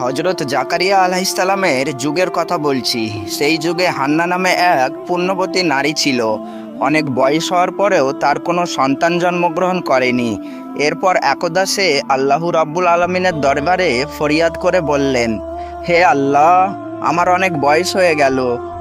হজরত জাকারিয়া আলাইসালামের যুগের কথা বলছি। সেই যুগে হান্না নামে এক পুণ্যবতী নারী ছিল। অনেক বয়স হওয়ার পরেও তার কোনো সন্তান জন্মগ্রহণ করেনি। এরপর একদা সে আল্লাহু রাব্বুল আলমিনের দরবারে ফরিয়াদ করে বললেন, হে আল্লাহ, আমার অনেক বয়স হয়ে গেল,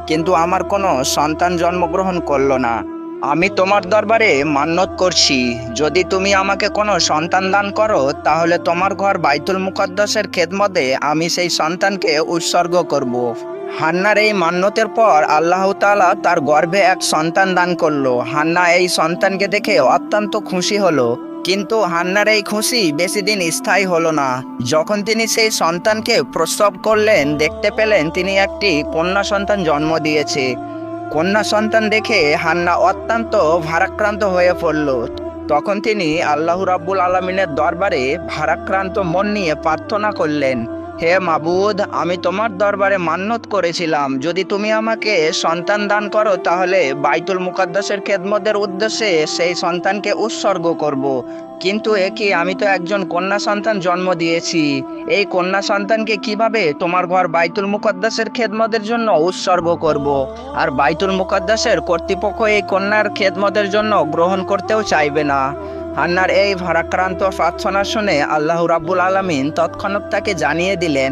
কিন্তু আমার কোনো সন্তান জন্মগ্রহণ করল না। আমি তোমার দরবারে মান্যত করছি। যদি তুমি আমাকে কোনো সন্তান দান করো, তাহলে তোমার ঘর বাইতুল মুকদ্দাসের খেদমতে আমি সেই সন্তানকে উৎসর্গ করব। হান্নার এই মান্যতের পর আল্লাহ তাআলা তার গর্ভে এক সন্তান দান করল। হান্না এই সন্তানকে দেখে অত্যন্ত খুশি হলো। কিন্তু হান্নার এই খুশি বেশি দিন স্থায়ী হলো না। যখন তিনি সেই সন্তানকে প্রসব করলেন, দেখতে পেলেন তিনি একটি কন্যা সন্তান জন্ম দিয়েছে। কন্যা সন্তান দেখে হান্না অত্যন্ত ভারাক্রান্ত হয়ে পড়ল। তখন তিনি আল্লাহ রাব্বুল আলমিনের দরবারে ভারাক্রান্ত মন নিয়ে প্রার্থনা করলেন। হে মাবুদ, আমি তোমার দরবারে মান্যত করেছিলাম যদি তুমি আমাকে সন্তান দান করো, তাহলে বাইতুল মুকাদ্দাসের খেদমতের উদ্দেশ্যে সেই সন্তানকে উৎসর্গ করব। কিন্তু এ কি, আমি তো একজন কন্যা সন্তান জন্ম দিয়েছি এই কন্যা সন্তানকে কীভাবে তোমার ঘর বাইতুল মুকদ্দাসের খেদমতের জন্য উৎসর্গ করব। আর বাইতুল মুকদ্দাসের কর্তৃপক্ষ এই কন্যার খেদমতের জন্য গ্রহণ করতেও চাইবে না হান্নার এই ভারাক্রান্ত প্রার্থনা শুনে আল্লাহ রাব্বুল আলমিন তৎক্ষণাৎ তাকে জানিয়ে দিলেন,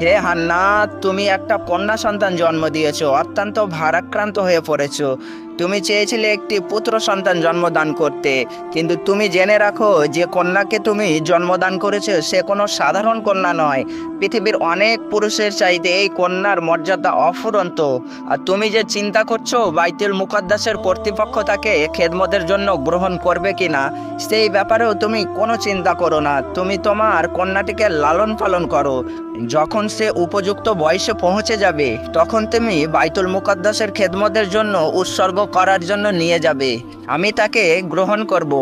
হে হান্না তুমি একটা কন্যা সন্তান জন্ম দিয়েছ, অত্যন্ত ভারাক্রান্ত হয়ে পড়েছো। তুমি চেয়েছিলে একটি পুত্র সন্তান জন্মদান করতে, কিন্তু তুমি জেনে রাখো যে কন্যাকে তুমি জন্মদান করেছ সে কোনো সাধারণ কন্যা নয়। পৃথিবীর অনেক পুরুষের চাইতে এই কন্যার মর্যাদা অফুরন্ত। আর তুমি যে চিন্তা করছ বাইতুল মুকদ্দাসের কর্তৃপক্ষ তাকে খেদমতের জন্য গ্রহণ করবে কি না সেই ব্যাপারেও তুমি কোনো চিন্তা করো না। তুমি তোমার কন্যাটিকে লালন পালন করো। যখন সে উপযুক্ত বয়সে পৌঁছে যাবে, তখন তুমি বাইতুল মুকদ্দাসের খেদমতের জন্য উৎসর্গ করার জন্য নিয়ে যাবে। আমি তাকে গ্রহণ করব।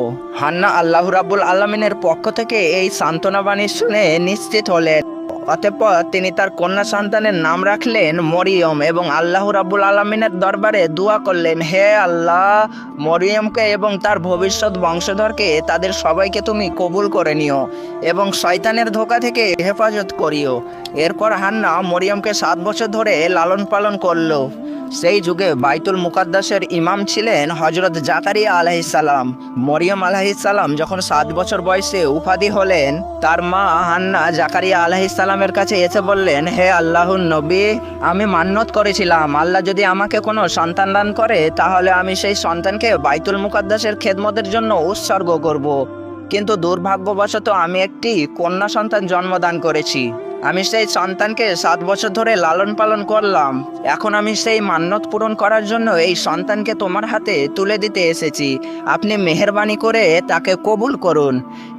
হান্না আল্লাহ রাব্বুল আলমিনের পক্ষ থেকে এই সান্ত্বনা বাণী শুনে নিশ্চিত হলেন। অতঃপর তিনি তার কন্যা সন্তানের নাম রাখলেন মরিয়ম এবং আল্লাহ রাব্বুল আলমিনের দরবারে দোয়া করলেন, হে আল্লাহ, মরিয়মকে এবং তার ভবিষ্যৎ বংশধরকে তাদের সবাইকে তুমি কবুল করে নিও এবং শয়তানের ধোকা থেকে হেফাজত করিও। এরপর হান্না মরিয়মকে সাত বছর ধরে লালন পালন করল। সেই যুগে বাইতুল মুকাদ্দাসের ইমাম ছিলেন হজরত জাকারিয়া আলাইসাল্লাম মরিয়ম আলাইসাল্লাম যখন সাত বছর বয়সে উপাধি হলেন, তার মা হান্না জাকারিয়া আলাইসাল্লামের কাছে এসে বললেন, হে আল্লাহর নবী, আমি মান্যত করেছিলাম। আল্লাহ যদি আমাকে কোনো সন্তান দান করে, তাহলে আমি সেই সন্তানকে বাইতুল মুকাদ্দাসের খেদমতের জন্য উৎসর্গ করব। কিন্তু দুর্ভাগ্যবশত আমি একটি কন্যা সন্তান জন্মদান করেছি। আমি সেই সন্তানকে সাত বছর ধরে লালন পালন করলাম। এখন আমি সেই মান্যত পূরণ করার জন্য এই সন্তানকে তোমার হাতে তুলে দিতে এসেছি। আপনি মেহরবানি করে তাকে কবুল করুন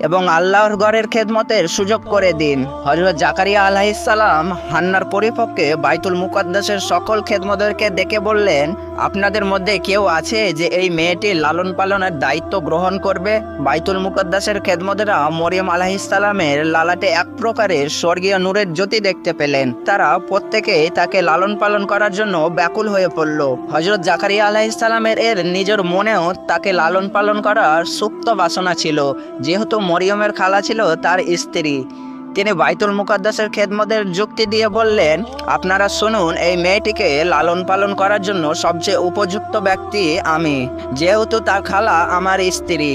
এবং আল্লাহর ঘরের খেদমতের সুযোগ করে দিন। হজরত জাকারিয়া আলাইসাল্লাম হান্নার পরিপক্ষে বাইতুল মুকদ্দাসের সকল খেদমতদেরকে ডেকে বললেন, আপনাদের মধ্যে কেউ আছে যে এই মেয়েটির লালন পালনের দায়িত্ব গ্রহণ করবে? বাইতুল মুকদ্দাসের খেদমতেরা মরিয়ম আলাহিসাল্লামের লালাটে এক প্রকারের স্বর্গীয় নূরের জ্যোতি দেখতে পেলেন। তারা প্রত্যেকেই তাকে লালন পালন করার জন্য ব্যাকুল হয়ে পড়ল। হজরত জাকারিয়া আলাহিসাল্লামের এর নিজের মনেও তাকে লালন পালন করার সুপ্ত বাসনা ছিল। যেহেতু মরিয়মের খালা ছিল তার স্ত্রী। তিনি বাইতুল মুকাদ্দাসের খেদমদের যুক্তি দিয়ে বললেন, আপনারা শুনুন, এই মেয়েটিকে লালন পালন করার জন্য সবচেয়ে উপযুক্ত ব্যক্তি আমি। যেহেতু তার খালা আমার স্ত্রী।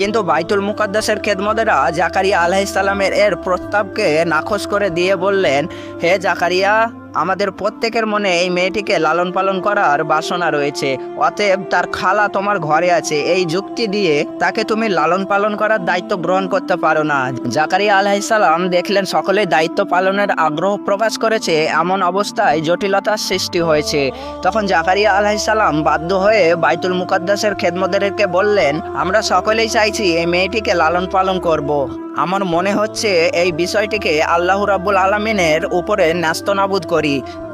কিন্তু বাইতুল মুকাদ্দাসের খেদমদেরা জাকারিয়া আলাইসাল্লামের এর প্রস্তাবকে নাকচ করে দিয়ে বললেন হে জাকারিয়া আমাদের প্রত্যেকের মনে এই মেয়েটিকে লালন পালন করার বাসনা রয়েছে। অতএব তার খালা তোমার ঘরে আছে। এই যুক্তি দিয়ে তাকে তুমি লালন পালন করার দায়িত্ব গ্রহণ করতে পারো না। জাকারিয়া আলাইসাল্লাম দেখলেন সকলে দায়িত্ব পালনের আগ্রহ প্রকাশ করেছে, এমন অবস্থায় জটিলতার সৃষ্টি হয়েছে। তখন জাকারিয়া আলাইসাল্লাম বাধ্য হয়ে বাইতুল মুকাদ্দাসের খেদমদেরকে বললেন, আমরা সকলেই চাইছি এই মেয়েটিকে লালন পালন করব। আমার মনে হচ্ছে এই বিষয়টিকে আল্লাহ রাব্বুল আলমিনের উপরে ন্যস্ত নাবুদ করি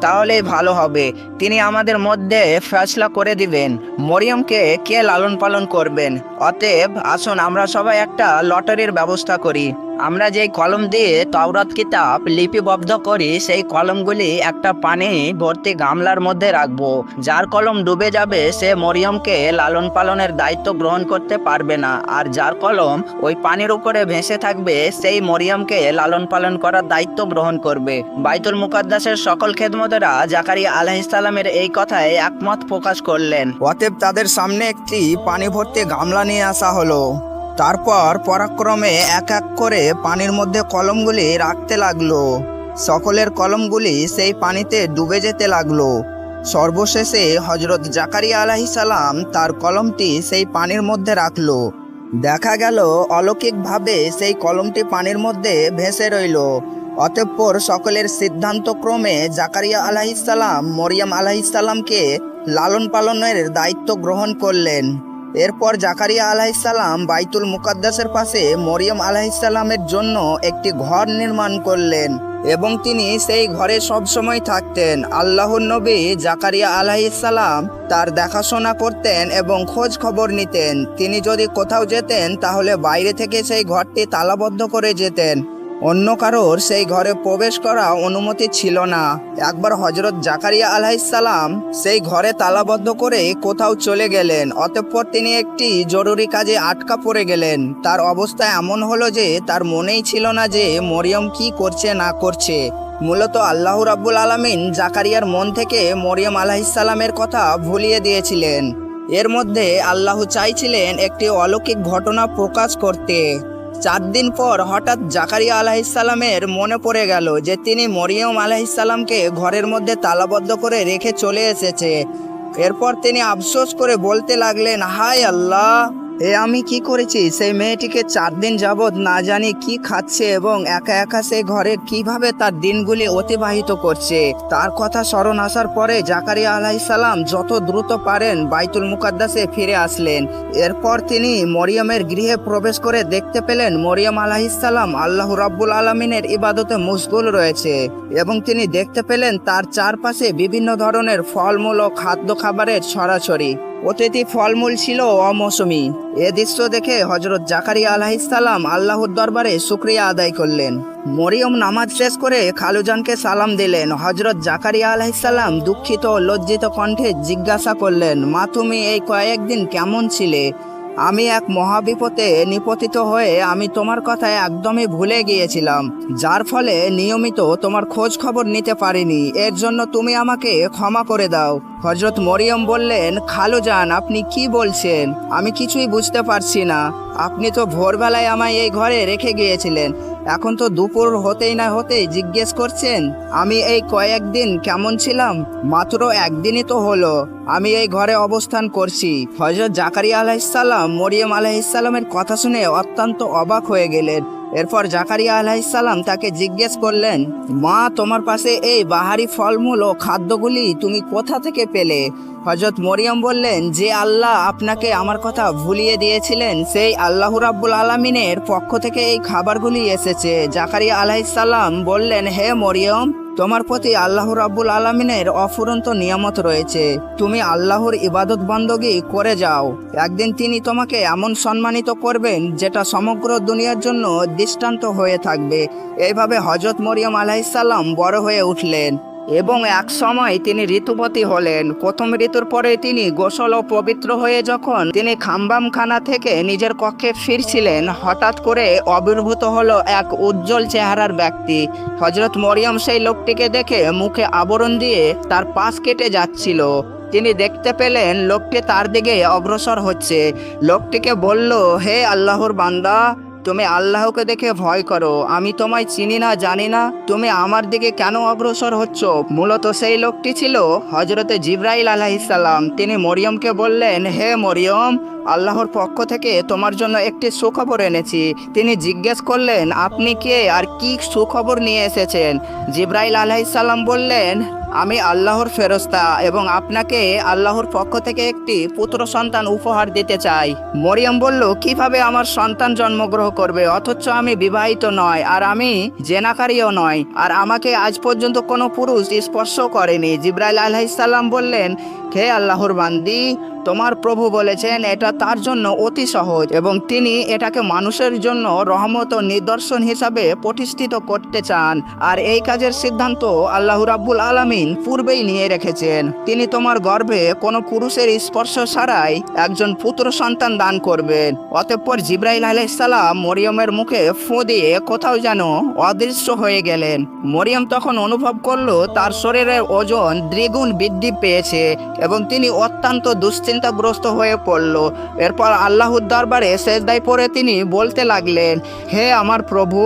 তাহলেই ভালো হবে। তিনি আমাদের মধ্যে ফেসলা করে দিবেন। মরিয়মকে কে লালন পালন করবেন? অতএব আসুন, আমরা সবাই একটা লটারির ব্যবস্থা করি। আমরা যেই কলম দিয়ে তাওরাত কিতাব লিপিবদ্ধ করি, সেই কলমগুলি একটা পানি ভর্তি গামলার মধ্যে রাখব। যার কলম ডুবে যাবে, সে মরিয়মকে লালন পালনের দায়িত্ব গ্রহণ করতে পারবে না। আর যার কলম ওই পানির উপরে ভেসে থাকবে, সেই মরিয়মকে লালন পালন করার দায়িত্ব গ্রহণ করবে। বাইতুল মুকাদ্দাসের সকল খেদমতেরা জাকারিয়া আলাহিসাল্লামের এই কথায় একমত প্রকাশ করলেন। অতএব তাদের সামনে একটি পানি ভর্তি গামলা নিয়ে আসা হলো। তারপর পরাক্রমে এক এক করে পানির মধ্যে কলমগুলি রাখতে লাগল। সকলের কলমগুলি সেই পানিতে ডুবে যেতে লাগল। সর্বশেষে হজরত জাকারিয়া আলাহি সালাম তার কলমটি সেই পানির মধ্যে রাখল। দেখা গেল, অলৌকিকভাবে সেই কলমটি পানির মধ্যে ভেসে রইল। অতঃপর সকলের সিদ্ধান্তক্রমে জাকারিয়া আলাহিসাল্লাম মরিয়াম আলাহিসাল্লামকে লালন পালনের দায়িত্ব গ্রহণ করলেন। এরপর জাকারিয়া আলাহিসাল্লাম বাইতুল মুকাদ্দাসের পাশে মরিয়ম আলাহিসাল্লামের জন্য একটি ঘর নির্মাণ করলেন এবং তিনি সেই ঘরে সবসময় থাকতেন। আল্লাহর নবী জাকারিয়া আলাহিসাল্লাম তার দেখাশোনা করতেন এবং খোঁজ খবর নিতেন। তিনি যদি কোথাও যেতেন, তাহলে বাইরে থেকে সেই ঘরটি তালাবদ্ধ করে যেতেন। অন্য কারোর সেই ঘরে প্রবেশ করা অনুমতি ছিল না। একবার হজরত জাকারিয়া আলাইসাল্লাম সেই ঘরে তালাবদ্ধ করে কোথাও চলে গেলেন, অতঃপর তিনি একটি জরুরি কাজে আটকা পড়ে গেলেন। তার অবস্থা এমন হলো যে তার মনেই ছিল না যে মরিয়ম কি করছে না করছে। মূলত আল্লাহ রাব্বুল আলামিন জাকারিয়ার মন থেকে মরিয়ম আলাহিসাল্লামের কথা ভুলিয়ে দিয়েছিলেন। এর মধ্যে আল্লাহ চাইছিলেন একটি অলৌকিক ঘটনা প্রকাশ করতে। চার দিন পর হঠাৎ জাকারিয়া আলাহিসাল্লামের মনে পড়ে গেল যে তিনি মরিয়ম আলাহিসাল্লামকে ঘরের মধ্যে তালাবদ্ধ করে রেখে চলে এসেছে। এরপর তিনি আফসোস করে বলতে লাগলেন, হায় আল্লাহ! এ আমি কি করেছি? সেই মেয়েটিকে চার দিন যাবৎ না জানি কি খাচ্ছে এবং একা একা সেই ঘরে কীভাবে তার দিনগুলি অতিবাহিত করছে? তার কথা স্মরণ আসার পরে জাকারিয়া আলাইসাল্লাম যত দ্রুত পারেন বাইতুল মুকাদ্দাসে ফিরে আসলেন। এরপর তিনি মরিয়মের গৃহে প্রবেশ করে দেখতে পেলেন মরিয়ম আলাহিসাল্লাম আল্লাহ রাব্বুল আলমিনের ইবাদতে মুশগুল রয়েছে এবং তিনি দেখতে পেলেন তার চারপাশে বিভিন্ন ধরনের ফলমূল ও খাদ্য খাবারের ছড়াছড়ি। অতিথি ফলমূল ছিল অমৌসুমি। এ দৃশ্য দেখে হজরত জাকারিয়া আলাহিসাল্লাম আল্লাহর দরবারে শুক্রিয়া আদায় করলেন। মরিয়ম নামাজ শেষ করে খালুজানকে সালাম দিলেন। হজরত জাকারিয়া আলাহিসাল্লাম দুঃখিত লজ্জিত কণ্ঠে জিজ্ঞাসা করলেন, মা, তুমি এই কয়েকদিন কেমন ছিলে? আমি এক মহাবিপদে নিপতিত হয়ে আমি তোমার কথা একদমই ভুলে গিয়েছিলাম, যার ফলে নিয়মিত তোমার খোঁজ খবর নিতে পারিনি। এর জন্য তুমি আমাকে ক্ষমা করে দাও। হজরত মরিয়ম বললেন, খালু যান আপনি কি বলছেন? আমি কিছুই বুঝতে পারছি না। আপনি তো ভোরবেলায় আমায় এই ঘরে রেখে গিয়েছিলেন। এখন তো দুপুর হতেই না হতেই জিজ্ঞেস করছেন, আমি এই কয়েকদিন কেমন ছিলাম? মাত্র একদিনই তো হলো। আমি এই ঘরে অবস্থান করছি। হজরত জাকারিয়া আলাইসাল্লাম মরিয়ম আলাইসাল্লামের কথা শুনে অত্যন্ত অবাক হয়ে গেলেন। এরপর জাকারিয়া আলাইসাল্লাম তাকে জিজ্ঞেস করলেন, মা, তোমার পাশে এই বাহারি ফলমূল ও খাদ্যগুলি তুমি কোথা থেকে পেলে? হজরত মরিয়ম বললেন, যে আল্লাহ আপনাকে আমার কথা ভুলিয়ে দিয়েছিলেন, সেই আল্লাহ রাব্বুল আলমিনের পক্ষ থেকে এই খাবারগুলি এসেছে। জাকারিয়া আলাইসাল্লাম বললেন, হে মরিয়ম, তোমার প্রতি আল্লাহ রাব্বুল আলমিনের অফুরন্ত নিয়ামত রয়েছে। তুমি আল্লাহর ইবাদত বন্দগি করে যাও। একদিন তিনি তোমাকে এমন সম্মানিত করবেন, যেটা সমগ্র দুনিয়ার জন্য দৃষ্টান্ত হয়ে থাকবে। এইভাবে হজরত মরিয়ম আলাইসাল্লাম বড় হয়ে উঠলেন। এবং এক সময় তিনি ঋতুপতি হলেন। প্রথম ঋতুর পরে তিনি গোসল ও পবিত্র হয়ে যখন তিনি খাম্বামখানা থেকে নিজের কক্ষে ফিরছিলেন, হঠাৎ করে আবির্ভূত হলো এক উজ্জ্বল চেহারার ব্যক্তি। হজরত মরিয়ম সেই লোকটিকে দেখে মুখে আবরণ দিয়ে তার পাশ কেটে যাচ্ছিল। তিনি দেখতে পেলেন লোকটি তার দিকে অগ্রসর হচ্ছে। লোকটিকে বলল, হে আল্লাহর বান্দা তুমি আল্লাহকে দেখে ভয় করো। আমি তোমায় চিনি না, জানি না। তুমি আমার দিকে কেন অগ্রসর হচ্ছ? মূলত সেই লোকটি ছিল হজরতে জিব্রাইল আলাহিসাল্লাম তিনি মরিয়মকে বললেন, হে মরিয়ম, আল্লাহর পক্ষ থেকে তোমার জন্য একটি সুখবর এনেছি। তিনি জিজ্ঞেস করলেন, আপনি কে? আর কি সুখবর নিয়ে এসেছেন? জিব্রাইল আলাহিসাল্লাম বললেন আমি আল্লাহর ফেরস্তা এবং আপনাকে আল্লাহর পক্ষ থেকে একটি পুত্র সন্তান উপহার দিতে চাই। মরিয়ম বলল, কীভাবে আমার সন্তান জন্মগ্রহণ করবে? অথচ আমি বিবাহিত নয় আর আমি জেনাকারীও নয়। আর আমাকে আজ পর্যন্ত কোনো পুরুষ স্পর্শ করেনি। জিব্রাইল আলাইসাল্লাম বললেন হে আল্লাহর বান্দি, তোমার প্রভু বলেছেন এটা তার জন্য অতি সহজ এবং তিনি এটাকে মানুষের জন্য রহমত ও নিদর্শন হিসাবে প্রতিষ্ঠিত করতে চান। আর এই কাজের সিদ্ধান্ত আল্লাহ রাব্বুল আলামিন পূর্বেই নিয়ে রেখেছেন। তিনি তোমার গর্ভে কোনো পুরুষের স্পর্শ ছাড়াই একজন পুত্র সন্তান দান করবেন। অতঃপর জিব্রাইল আলাইসাল্লাম মরিয়মের মুখে ফু দিয়ে কোথাও যেন অদৃশ্য হয়ে গেলেন। মরিয়ম তখন অনুভব করল তার শরীরের ওজন দ্বিগুণ বৃদ্ধি পেয়েছে এবং তিনি অত্যন্ত দুশ্চিন্তাগ্রস্ত হয়ে পড়ল। এরপর আল্লাহর দরবারে শেষদায় পরে তিনি বলতে লাগলেন, হে আমার প্রভু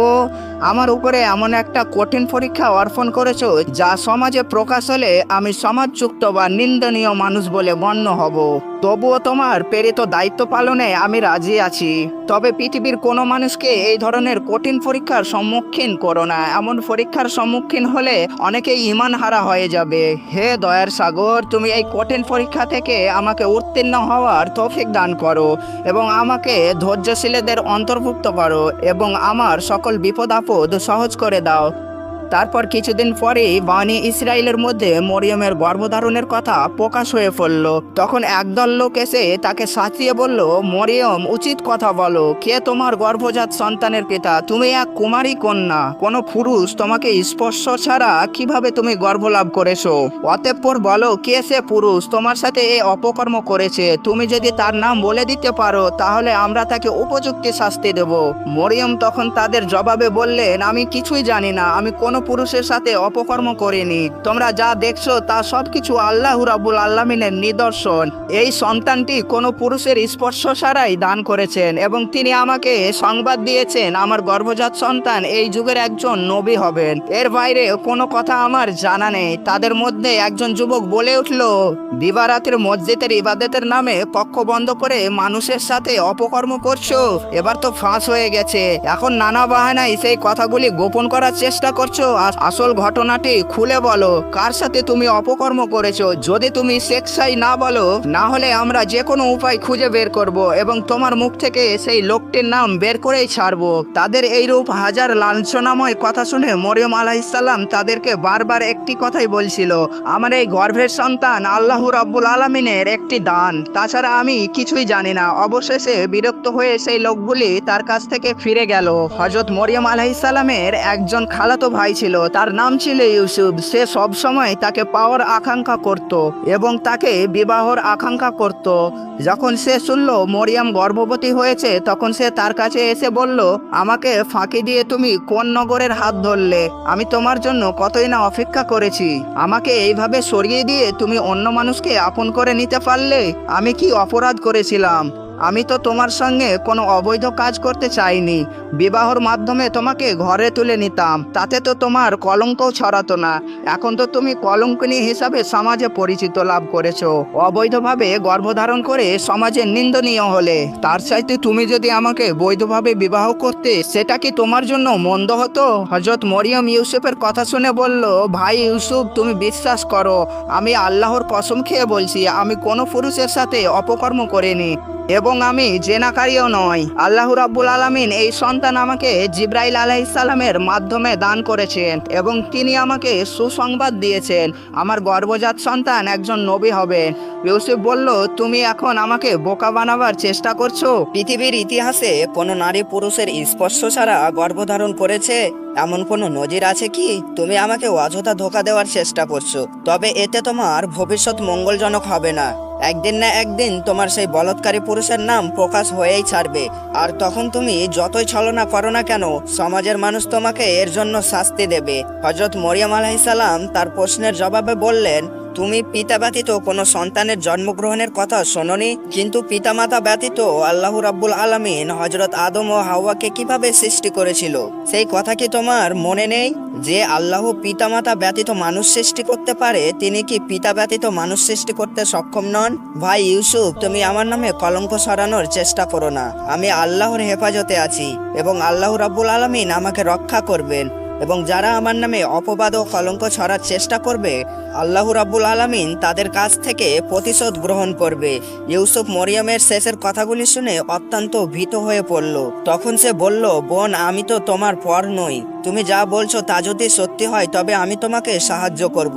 আমার উপরে এমন একটা কঠিন পরীক্ষা অর্পণ করেছ যা সমাজে প্রকাশ হলে আমি সমাজযুক্ত বা নিন্দনীয় মানুষ বলে গণ্য হব। তবুও তোমার প্রেরিত দায়িত্ব পালনে আমি রাজি আছি। তবে পৃথিবীর কোনো মানুষকে এই ধরনের কঠিন পরীক্ষার সম্মুখীন করো না। এমন পরীক্ষার সম্মুখীন হলে অনেকেই ইমান হারা হয়ে যাবে। হে দয়ার সাগর, তুমি এই কঠিন পরীক্ষা থেকে আমাকে উত্তীর্ণ হওয়ার তৌফিক দান করো এবং আমাকে ধৈর্যশীলদের অন্তর্ভুক্ত করো এবং আমার সকল বিপদ সহজ করে দাও। তারপর কিছুদিন পরেই বানি ইসরায়েলের মধ্যে মরিয়মের গর্ভধারণের কথা প্রকাশ হয়ে পড়ল। তখন একদল লোক এসে তাকে সাঁচিয়ে বলল, মরিয়ম, উচিত কথা বলো। কে তোমার গর্ভজাত সন্তানের পিতা? তুমি এক কুমারী কন্যা। কোনো পুরুষ তোমাকে স্পর্শ ছাড়া কীভাবে তুমি গর্ভ লাভ করেছ? অতঃপর বলো, কে সে পুরুষ? তোমার সাথে এই অপকর্ম করেছে। তুমি যদি তার নাম বলে দিতে পারো, তাহলে আমরা তাকে উপযুক্ত শাস্তি দেব। মরিয়ম তখন তাদের জবাবে বললেন, আমি কিছুই জানি না। আমি কোনো পুরুষের সাথে অপকর্ম করিনি তোমরা যা দেখছ তা সবকিছু আল্লাহ রাবুল আল্লামিনের নিদর্শন। এই সন্তানটি কোনো পুরুষের স্পর্শ ছাড়াই দান করেছেন এবং তিনি আমাকে সংবাদ দিয়েছেন, আমার গর্ভজাত সন্তান এই যুগের একজন নবী হবেন। এর বাইরে কোনো কথা আমার জানা নেই। তাদের মধ্যে একজন যুবক বলে উঠল, দিবারাতের মসজিদের ইবাদতের নামে কক্ষ বন্ধ করে মানুষের সাথে অপকর্ম করছ? এবার তো ফাঁস হয়ে গেছে। এখন নানা বাহানায় সেই কথাগুলি গোপন করার চেষ্টা করছ? আসল ঘটনাটি খুলে বলো। কার সাথে তুমি অপকর্ম করেছ? যদি তুমি সেক্সাই না বলো না হলে আমরা যে কোনো উপায় খুঁজে বের করব এবং তোমার মুখ থেকে সেই লোকটির নাম বের করেই ছাড়বো। তাদের এইরূপ হাজার লাঞ্ছনাময় কথা শুনে মরিয়ম আলাইসাল্লাম তাদেরকে বারবার একটি কথাই বলছিল, আমার এই গর্ভের সন্তান আল্লাহ রাব্বুল আলমিনের একটি দান। তাছাড়া আমি কিছুই জানি না। অবশেষে বিরক্ত হয়ে সেই লোকগুলি তার কাছ থেকে ফিরে গেল। হজরত মরিয়ম আলাইসাল্লামের একজন খালাতো ভাই ছিল, তার নাম ছিল ইউসুফ। সে সব সময় তাকে পাওয়ার আকাঙ্ক্ষা করত এবং তাকে বিবাহর আকাঙ্ক্ষা করত। যখন সে শুনল মরিয়াম গর্ভবতী হয়েছে, তখন সে তার কাছে এসে বলল, আমাকে ফাঁকি দিয়ে তুমি কোন নগরের হাত ধরলে? আমি তোমার জন্য কতই না অপেক্ষা করেছি। আমাকে এইভাবে সরিয়ে দিয়ে তুমি অন্য মানুষকে আপন করে নিতে পারলে আমি কি অপরাধ করেছিলাম? আমি তো তোমার সঙ্গে কোনো অবৈধ কাজ করতে চাইনি। বিবাহর মাধ্যমে তোমাকে ঘরে তুলে নিতাম। তাতে তো তোমার কলঙ্কও ছড়াতো না। এখন তো তুমি কলঙ্কিনী হিসাবে সমাজে পরিচিত লাভ করেছ। অবৈধভাবে গর্ভধারণ করে সমাজে নিন্দনীয় হলে। তার চাইতে তুমি যদি আমাকে বৈধভাবে বিবাহ করতে, সেটা কি তোমার জন্য মন্দ হতো? হজরত মরিয়ম ইউসুফের কথা শুনে বলল, ভাই ইউসুফ, তুমি বিশ্বাস করো, আমি আল্লাহর কসম খেয়ে বলছি, আমি কোনো পুরুষের সাথে অপকর্ম করিনি। এবং আমি জেনাকারীও নয় আল্লাহ রাব্বুল আলামিন এই সন্তান আমাকে জিব্রাইল আলাইসাল্লামের মাধ্যমে দান করেছেন এবং তিনি আমাকে সুসংবাদ দিয়েছেন, আমার গর্ভজাত সন্তান একজন নবী হবে। ইউসুফ বলল, তুমি এখন আমাকে বোকা বানাবার চেষ্টা করছ? পৃথিবীর ইতিহাসে কোনো নারী পুরুষের স্পর্শ ছাড়া গর্ভধারণ করেছে? এমন কোনো নজির আছে কি? তুমি আমাকে অযথা ধোকা দেওয়ার চেষ্টা করছ। তবে এতে তোমার ভবিষ্যৎ মঙ্গলজনক হবে না। একদিন না একদিন তোমার সেই বলৎকারী পুরুষের নাম প্রকাশ হয়েই ছাড়বে। আর তখন তুমি যতই ছলনা করো না কেন, সমাজের মানুষ তোমাকে এর জন্য শাস্তি দেবে। হজরত মরিয়াম আলাহিসাল্লাম তার প্রশ্নের জবাবে বললেন তুমি পিতা ব্যতীত কোনো সন্তানের জন্মগ্রহণের কথা শোনোনি, কিন্তু পিতামাতা ব্যতীত আল্লাহ রাব্বুল আলামিন হজরত আদম ও হাওয়াকে কীভাবে সৃষ্টি করেছিল? সেই কথা কি তোমার মনে নেই? যে আল্লাহ পিতামাতা ব্যতীত মানুষ সৃষ্টি করতে পারে, তিনি কি পিতা ব্যতীত মানুষ সৃষ্টি করতে সক্ষম নন? ভাই ইউসুফ, তুমি আমার নামে কলঙ্ক সরানোর চেষ্টা করো না। আমি আল্লাহর হেফাজতে আছি এবং আল্লাহ রাব্বুল আলামিন আমাকে রক্ষা করবেন। এবং যারা আমার নামে অপবাদ ও কলঙ্ক ছড়ার চেষ্টা করবে, আল্লাহ রাব্বুল আলমিন তাদের কাছ থেকে প্রতিশোধ গ্রহণ করবে। ইউসুফ মরিয়মের শেষের কথাগুলি শুনে অত্যন্ত ভীত হয়ে পড়ল। তখন সে বলল, বোন, আমি তো তোমার পর নই। তুমি যা বলছো তা যদি সত্যি হয়, তবে আমি তোমাকে সাহায্য করব।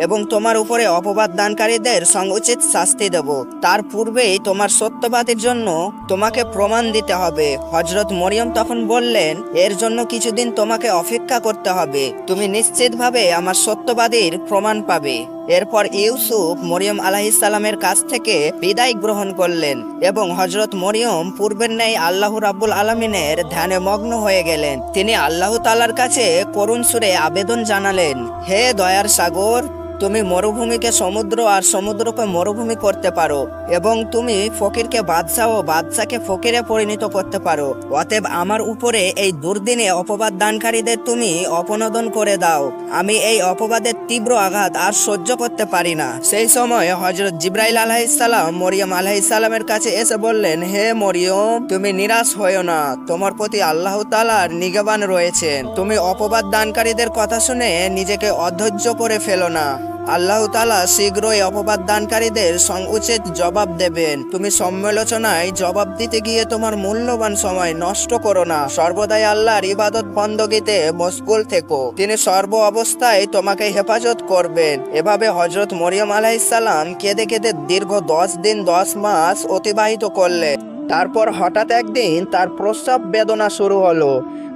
এবং তোমার উপরে অপবাদ দানকারীদের সংউচিত শাস্তি দেব। তার পূর্বেই তোমার সত্যবাদের জন্য তোমাকে প্রমাণ দিতে হবে। হজরত মরিয়ম তখন বললেন, এর জন্য কিছুদিন তোমাকে অপেক্ষা করতে হবে। তুমি নিশ্চিতভাবে আমার সত্যবাদীর প্রমাণ পাবে। এরপর ইউসুফ মরিয়ম আলাহিসাল্লামের কাছ থেকে বিদায় গ্রহণ করলেন এবং হজরত মরিয়ম পূর্বের ন্যায় আল্লাহ রাব্বুল আলমিনের ধ্যানে মগ্ন হয়ে গেলেন। তিনি আল্লাহ তালার কাছে করুণ সুরে আবেদন জানালেন, হে দয়ার সাগর তুমি মরুভূমিকে সমুদ্র আর সমুদ্রকে মরুভূমি করতে পারো এবং তুমি ফকিরকে বাদশাহ ও বাদশাকে ফকিরে পরিণত করতে পারো। অতএব আমার উপরে এই দুর্দিনে অপবাদ দানকারীদের তুমি অপনোদন করে দাও। আমি এই অপবাদের তীব্র আঘাত আর সহ্য করতে পারি না। সেই সময় হজরত জিব্রাইল আলাহিসাল্লাম মরিয়ম আলাহিসাল্লামের কাছে এসে বললেন, হে মরিয়ম, তুমি নিরাশ হয়েও না। তোমার প্রতি আল্লাহ তালার নিগবান রয়েছেন। তুমি অপবাদ দানকারীদের কথা শুনে নিজেকে অধৈর্য করে ফেলো না। আল্লাহ তালা শীঘ্রই অপবাদ দানকারীদের উচিত জবাব দেবেন। তুমি সমালোচনায় জবাব দিতে গিয়ে তোমার মূল্যবান সময় নষ্ট করো না। সর্বদাই আল্লাহর ইবাদত বন্দগিতে মশগুল থেকো। তিনি সর্ব অবস্থায় তোমাকে হেফাজত করবেন। এভাবে হজরত মরিয়ম আলাইসাল্লাম কেঁদে কেঁদে দীর্ঘ দশ দিন, দশ মাস অতিবাহিত করলেন। তারপর হঠাৎ একদিন তার প্রস্রাব বেদনা শুরু হলো।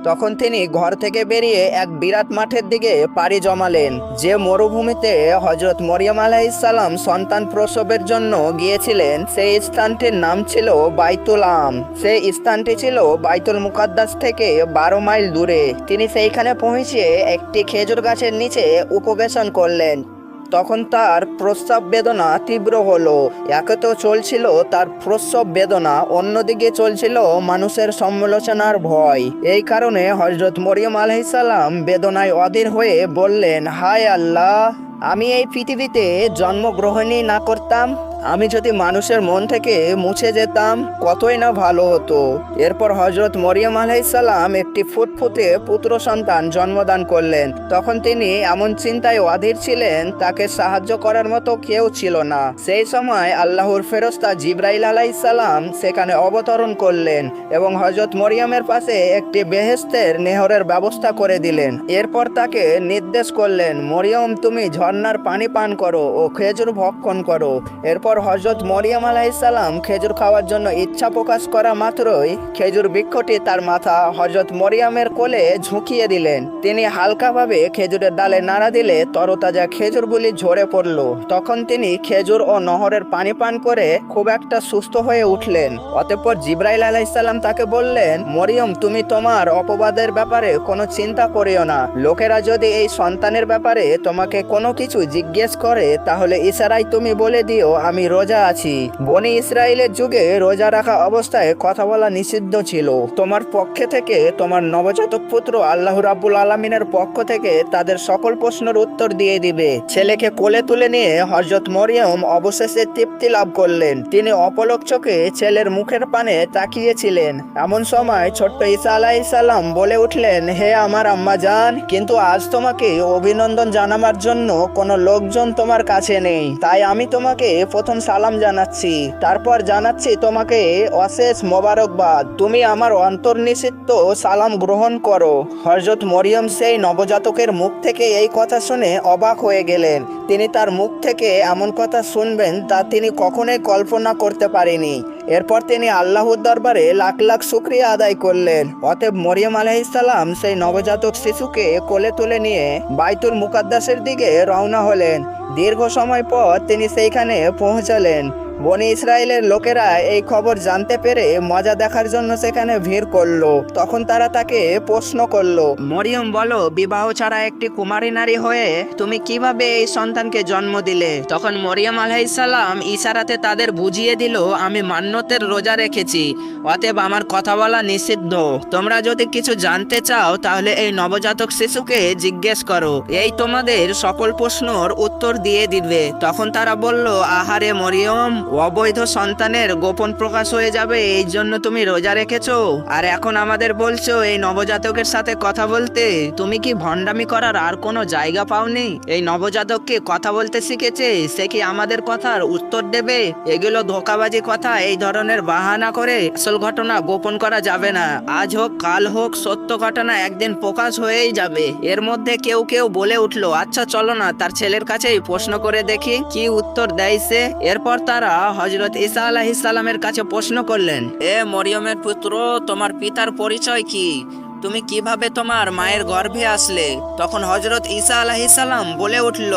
তখন তিনি ঘর থেকে বেরিয়ে এক বিরাট মাঠের দিকে পাড়ি জমালেন, যে মরুভূমিতে হজরত মরিয়াম আলাইসাল্লাম সন্তান প্রসবের জন্য গিয়েছিলেন, সেই স্থানটির নাম ছিল বাইতুল আম। সেই স্থানটি ছিল বাইতুল মুকাদ্দাস থেকে বারো মাইল দূরে। তিনি সেইখানে পৌঁছে একটি খেজুর গাছের নিচে উপবেশন করলেন। তখন তার প্রস্রাব বেদনা তীব্র হলো। একে তো চলছিল তার প্রস্রাব বেদনা, অন্যদিকে চলছিল মানুষের সমালোচনার ভয়। এই কারণে হজরত মরিয়ম আলহিসাল্লাম বেদনায় অধীর হয়ে বললেন, হায় আল্লাহ, আমি এই পৃথিবীতে জন্মগ্রহণই না করতাম আমি যদি মানুষের মন থেকে মুছে যেতাম, কতই না ভালো হতো। এরপর হজরত মরিয়ম আলাইসাল্লাম একটি ফুটফুটে পুত্র সন্তান জন্মদান করলেন। তখন তিনি এমন চিন্তায় অধীর ছিলেন, তাকে সাহায্য করার মতো কেউ ছিল না। সেই সময় আল্লাহর ফেরস্তা জিব্রাইল আলাইসাল্লাম সেখানে অবতরণ করলেন এবং হজরত মরিয়মের পাশে একটি বেহেস্তের নেহরের ব্যবস্থা করে দিলেন। এরপর তাকে নির্দেশ করলেন, মরিয়ম, তুমি ঝর্ণার পানি পান করো ও খেজুর ভক্ষণ করো। এরপর হজরত মরিয়াম আলাইসাল্লাম খেজুর খাওয়ার জন্য ইচ্ছা প্রকাশ করা মাত্রই খেজুর বৃক্ষটি তার মাথা হজরত মরিয়ামের কোলে ঝুঁকিয়ে দিলেন। তিনি হালকাভাবে খেজুরের ডালে নাড়া দিলে তরতাজা খেজুরগুলি ঝরে পড়ল। তখন তিনি খেজুর ও নহরের পানি পান করে খুব একটা সুস্থ হয়ে উঠলেন। অতঃপর জিব্রাইল আলাইসাল্লাম তাকে বললেন, মরিয়ম, তুমি তোমার অপবাদের ব্যাপারে কোনো চিন্তা করিও না। লোকেরা যদি এই সন্তানের ব্যাপারে তোমাকে কোনো কিছু জিজ্ঞেস করে, তাহলে ইশারায় তুমি বলে দিও, আমি রোজা আছি। বনি ইসরায়েলের যুগে রোজা রাখা অবস্থায় কথা বলা নিষিদ্ধ ছিল। তোমার পক্ষে থেকে তোমার নবজাতক পুত্র আল্লাহ রাব্বুল আলমিনের পক্ষ থেকে তাদের সকল প্রশ্নের উত্তর দিয়ে দিবে। ছেলেকে কোলে তুলে নিয়ে হজরত মরিয়ম অবশেষে তৃপ্তি লাভ করলেন। তিনি অপলক চোখে ছেলের মুখের পানে তাকিয়েছিলেন। এমন সময় ছোট্ট ঈসা আলাইসাল্লাম বলে উঠলেন, হে আমার আম্মা জান, কিন্তু আজ তোমাকে অভিনন্দন জানাবার জন্য কোনো লোকজন তোমার কাছে নেই। তাই আমি তোমাকে প্রথম সালাম জানাচ্ছি। তারপর জানাচ্ছি তোমাকে, অশেষ মোবারকবাদ। তুমি আমার অন্তর্নিষিদ্ধ সালাম গ্রহণ করো। হজরত মরিয়ম সেই নবজাতকের মুখ থেকে এই কথা শুনে অবাক হয়ে গেলেন। তিনি তার মুখ থেকে এমন কথা শুনবেন তা তিনি কখনোই কল্পনা করতে পারেনি। এরপর তিনি আল্লাহর দরবারে লাখ লাখ শুক্রিয়া আদায় করলেন। অতএব মরিয়ম আলাইসাল্লাম সেই নবজাতক শিশুকে কোলে তুলে নিয়ে বাইতুল মুকাদ্দাসের দিকে রওনা হলেন। দীর্ঘ সময় পর তিনি সেইখানে পৌঁছালেন। বনি ইসরায়েলের লোকেরা এই খবর জানতে পেরে মজা দেখার জন্য সেখানে ভিড় করল। তখন তারা তাকে প্রশ্ন করল, মরিয়ম, বলো, বিবাহ ছাড়া একটি কুমারী নারী হয়ে তুমি কীভাবে এই সন্তানকে জন্ম দিলে? তখন মরিয়ম আলাইসাল্লাম ইশারাতে তাদের বুঝিয়ে দিল, আমি মান্যতের রোজা রেখেছি, অতএব আমার কথা বলা নিষিদ্ধ। তোমরা যদি কিছু জানতে চাও, তাহলে এই নবজাতক শিশুকে জিজ্ঞেস করো। এই তোমাদের সকল প্রশ্নর উত্তর দিয়ে দিবে। তখন তারা বলল, আহারে মরিয়ম, অবৈধ সন্তানের গোপন প্রকাশ হয়ে যাবে, এই জন্য তুমি রোজা রেখেছো। আর এখন আমাদের বলছো, এই নবজাতকের সাথে কথা বলতে। তুমি কি ভণ্ডামি করার আর কোনো জায়গা পাওনি? এই নবজাতককে কথা বলতে শিখেছে, সে কি আমাদের কথার উত্তর দেবে? এগুলো ধোকাবাজি কথা, এই ধরনের বাহানা করে আসল ঘটনা গোপন করা যাবে না। আজ হোক, কাল হোক, সত্য ঘটনা একদিন প্রকাশ হয়েই যাবে। এর মধ্যে কেউ কেউ বলে উঠল আচ্ছা চলো না, তার ছেলের কাছেই প্রশ্ন করে দেখি কি উত্তর দেয় সে এরপর তারা হজরত ঈসা আলাহিসাল্লামের কাছে প্রশ্ন করলেন, এ মরিয়মের পুত্র, তোমার পিতার পরিচয় কি? তুমি কীভাবে তোমার মায়ের গর্ভে আসলে? তখন হজরত ঈসা আলাহিসাল্লাম বলে উঠল,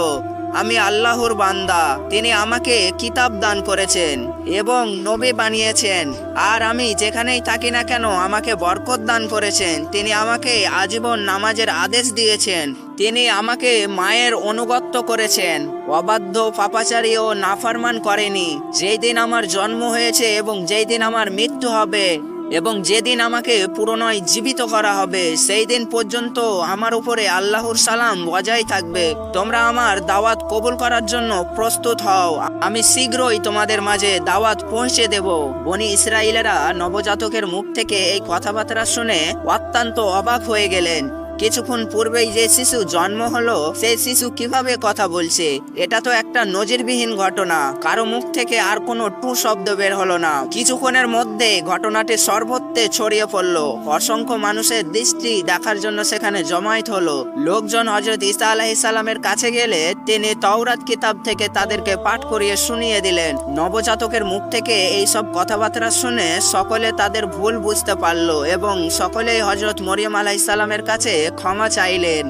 আমি আল্লাহর বান্দা, তিনি আমাকে কিতাব দান করেছেন এবং নবী বানিয়েছেন। আর আমি যেখানেই থাকি না কেন, আমাকে বরকত দান করেছেন। তিনি আমাকে আজীবন নামাজের আদেশ দিয়েছেন। তিনি আমাকে মায়ের অনুগত্য করেছেন। অবাধ্য, পাপাচারী ও নাফারমান করেনি। যেই দিন আমার জন্ম হয়েছে এবং যেই দিন আমার মৃত্যু হবে এবং যেদিন আমাকে পুরনয় জীবিত করা হবে সেই দিন পর্যন্ত আমার উপরে আল্লাহর সালাম বজায় থাকবে। তোমরা আমার দাওয়াত কবুল করার জন্য প্রস্তুত হও। আমি শীঘ্রই তোমাদের মাঝে দাওয়াত পৌঁছে দেব। বনি ইসরায়েলেরা নবজাতকের মুখ থেকে এই কথাবার্তা শুনে অত্যন্ত অবাক হয়ে গেলেন। কিছুক্ষণ পূর্বেই যে শিশু জন্ম হলো, সেই শিশু কীভাবে কথা বলছে, এটা তো একটা নজিরবিহীন ঘটনা। কারও মুখ থেকে আর কোনো টু শব্দ বের হলো না। কিছুক্ষণের মধ্যে ঘটনাটি সর্বত্রে ছড়িয়ে পড়ল। অসংখ্য মানুষের দৃষ্টি দেখার জন্য সেখানে জমায়েত হলো। লোকজন হজরত ইসা আলাহিসাল্লামের কাছে গেলে তিনি তওরাত কিতাব থেকে তাদেরকে পাঠ করিয়ে শুনিয়ে দিলেন। নবজাতকের মুখ থেকে এই সব কথাবার্তা শুনে সকলে তাদের ভুল বুঝতে পারল এবং সকলেই হজরত মরিয়ম আলাহিসাল্লামের কাছে ক্ষমা চাইলেন।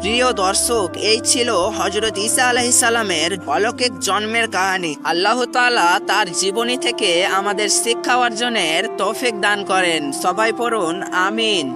প্রিয় দর্শক, এই ছিল হজরত ঈসা আলাহিসালামের অলৌকিক জন্মের কাহিনী। আল্লাহ তাআলা তার জীবনী থেকে আমাদের শিক্ষা অর্জনের তৌফিক দান করেন। সবাই পড়ুন, আমিন।